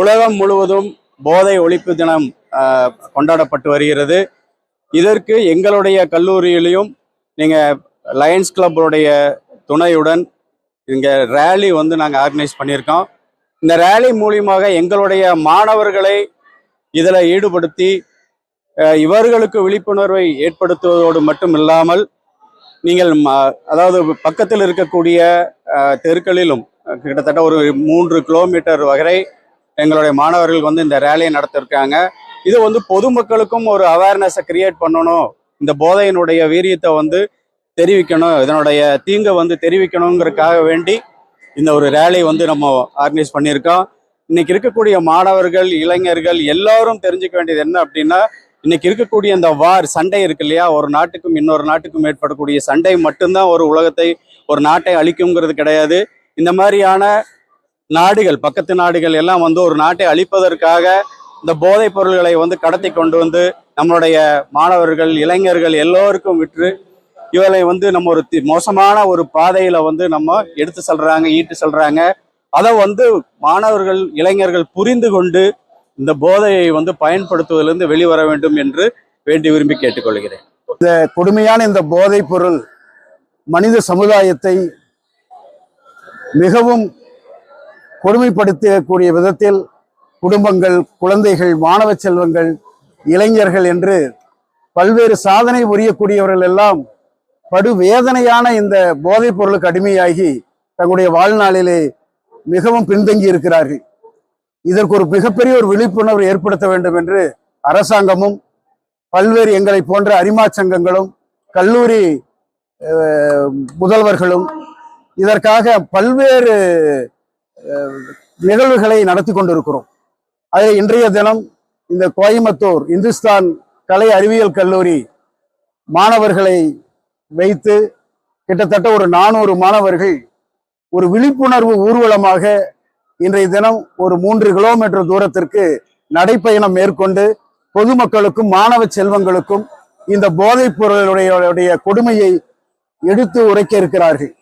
உலகம் முழுவதும் போதை ஒழிப்பு தினம் கொண்டாடப்பட்டு வருகிறது. இதற்கு எங்களுடைய கல்லூரியிலையும் நீங்கள் லயன்ஸ் கிளப்புடைய துணையுடன் இங்கே ரேலி வந்து நாங்கள் ஆர்கனைஸ் பண்ணியிருக்கோம். இந்த ரேலி மூலியமாக எங்களுடைய மாணவர்களை இதில் ஈடுபடுத்தி இவர்களுக்கு விழிப்புணர்வை ஏற்படுத்துவதோடு மட்டும் இல்லாமல் நீங்கள் அதாவது பக்கத்தில் இருக்கக்கூடிய தெருக்களிலும் கிட்டத்தட்ட ஒரு மூன்று கிலோமீட்டர் வரை எங்களுடைய மாணவர்கள் வந்து இந்த ரேலியை நடத்திருக்காங்க. இது வந்து பொதுமக்களுக்கும் ஒரு அவேர்னஸை கிரியேட் பண்ணணும். இந்த போதையினுடைய வீரியத்தை வந்து தெரிவிக்கணும். இதனுடைய தீங்கை வந்து தெரிவிக்கணுங்கிறதுக்காக வேண்டி இந்த ஒரு ரேலி வந்து நம்ம ஆர்கனைஸ் பண்ணியிருக்கோம். இன்னைக்கு இருக்கக்கூடிய மாணவர்கள் இளைஞர்கள் எல்லாரும் தெரிஞ்சுக்க வேண்டியது என்ன அப்படின்னா இன்னைக்கு இருக்கக்கூடிய இந்த வார் சண்டை இருக்கு இல்லையா? ஒரு நாட்டுக்கும் இன்னொரு நாட்டுக்கும் ஏற்படக்கூடிய சண்டை மட்டும்தான் ஒரு உலகத்தை ஒரு நாட்டை அழிக்குங்கிறது கிடையாது. இந்த மாதிரியான நாடுகள் பக்கத்து நாடுகள் எல்லாம் வந்து ஒரு நாட்டை அழிப்பதற்காக இந்த போதைப் பொருள்களை வந்து கடத்தி கொண்டு வந்து நம்மளுடைய மாணவர்கள் இளைஞர்கள் எல்லோருக்கும் விற்று இவளை வந்து நம்ம ஒரு தி- மோசமான ஒரு பாதையில வந்து நம்ம எடுத்து செல்றாங்க ஈட்டு செல்றாங்க. அதை வந்து மாணவர்கள் இளைஞர்கள் புரிந்து கொண்டு இந்த போதையை வந்து பயன்படுத்துவதிலிருந்து வெளிவர வேண்டும் என்று வேண்டி விரும்பி கேட்டுக்கொள்கிறேன். இந்த கொடுமையான இந்த போதைப் பொருள் மனித சமுதாயத்தை மிகவும் கொடுமைப்படுத்தக்கூடிய விதத்தில் குடும்பங்கள் குழந்தைகள் மாணவ செல்வங்கள் இளைஞர்கள் என்று பல்வேறு சாதனை புரியக்கூடியவர்கள் எல்லாம் படுவேதனையான இந்த போதைப் பொருளுக்கு அடிமையாகி தங்களுடைய வாழ்நாளிலே மிகவும் பின்தங்கி இருக்கிறார்கள். இதற்கு ஒரு மிகப்பெரிய ஒரு விழிப்புணர்வு ஏற்படுத்த வேண்டும் என்று அரசாங்கமும் பல்வேறு எங்களை போன்ற அரிமா சங்கங்களும் கல்லூரி முதல்வர்களும் இதற்காக பல்வேறு நிகழ்வுகளை நடத்தி கொண்டிருக்கிறோம். அதில் இன்றைய தினம் இந்த கோயம்புத்தூர் இந்துஸ்தான் கலை அறிவியல் கல்லூரி மாணவர்களை வைத்து கிட்டத்தட்ட ஒரு நானூறு மாணவர்கள் ஒரு விழிப்புணர்வு ஊர்வலமாக இன்றைய தினம் ஒரு மூன்று கிலோமீட்டர் தூரத்திற்கு நடைப்பயணம் மேற்கொண்டு பொதுமக்களுக்கும் மாணவ செல்வங்களுக்கும் இந்த போதைப் பொருளுடைய கொடுமையை எடுத்து உரைக்க இருக்கிறார்கள்.